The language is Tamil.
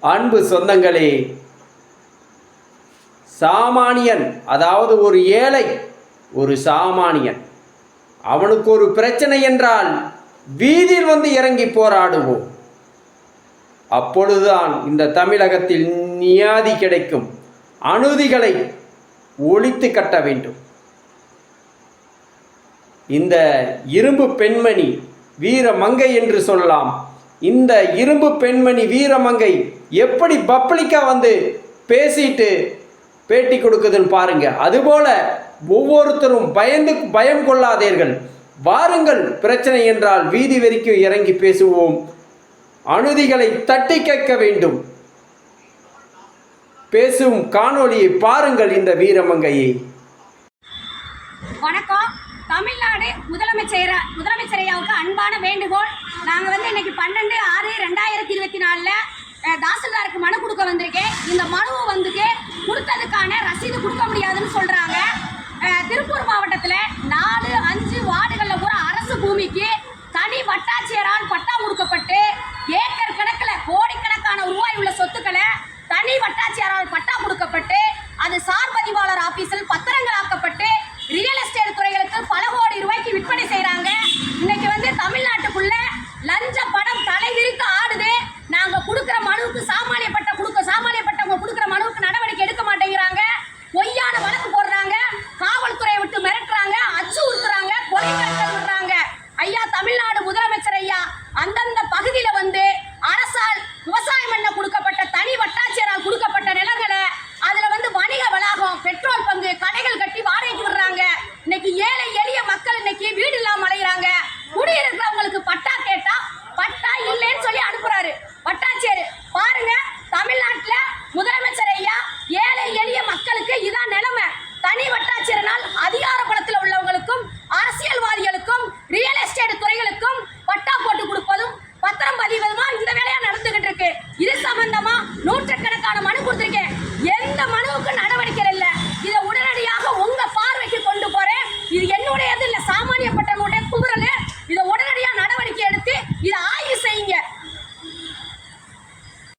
அன்பு சொந்தங்களே சாமானியன் அதாவது ஒரு ஏழை ஒரு சாமானியன். அவனுக்கு ஒரு பிரச்சனை என்றால் வீதியில் வந்து இறங்கி போராடுவோம். அப்பொழுதுதான் இந்த தமிழகத்தில் நியாதி கிடைக்கும். அனுதிகளை ஒழித்து கட்ட வேண்டும். இந்த இரும்பு பெண்மணி வீர மங்கை என்று சொல்லலாம். இந்த இரும்பு பெண்மணி வீரமங்கை எப்படி பப்ளிக்கா வந்து பேசிட்டு பேட்டி கொடுக்குதுன்னு பாருங்க. அதுபோல ஒவ்வொருத்தரும் பயந்து பயம் கொள்ளாதீர்கள். வாருங்கள் பிரச்சனை என்றால் வீதி வரைக்கும் இறங்கி பேசுவோம். அனுதிகளை தட்டி கேட்க வேண்டும். பேசும் காணொளியை பாருங்கள் இந்த வீரமங்கையை. வணக்கம். தமிழ்நாடு முதலமைச்சர் முதலமைச்சர் ஐயாவுக்கு அன்பான வேண்டுகோள். நாங்கள் வந்து இன்னைக்கு பன்னெண்டு ஆறு ரெண்டாயிரத்தி இருபத்தி நாலில் தாசில்தாருக்கு மனு கொடுக்க வந்திருக்கேன். இந்த மனுவை வந்துட்டு கொடுத்ததுக்கான ரசீது கொடுக்க முடியாதுன்னு சொல்கிறாங்க திருப்பூர் மாவட்டத்தில் நாலு அஞ்சு வார்டுகளில் பூரா அரசு பூமிக்கு தனி வட்டாட்சியரால் பட்டா கொடுக்கப்பட்டு ஏக்கர் கணக்கில் கோடிக்கணக்கான ரூபாய் உள்ள சொத்துக்களை தனி வட்டாட்சியரால் பட்டா கொடுக்கப்பட்டு அது சார் பதிவாளர் ஆபீஸில் பத்திரங்களாக்கப்பட்டு உறுத்துறாங்க ஐயா தமிழ்நாடு முதலமைச்சர் ஐயா அந்தந்த பகுதியில வந்து அரசால் விவசாயம் பண்ண கொடுக்கப்பட்ட தனி வட்டாட்சியரால் கொடுக்கப்பட்ட நிலங்களை அதுல வந்து வணிக வளாகம் பெட்ரோல் பங்கு கடைகள் கட்டி வாடகைக்கு விடுறாங்க. இன்னைக்கு ஏழை எளிய மக்கள் இன்னைக்கு வீடு இல்லாமல் அலைகிறாங்க குடியிருக்கிற கொடுத்திருக்கேன்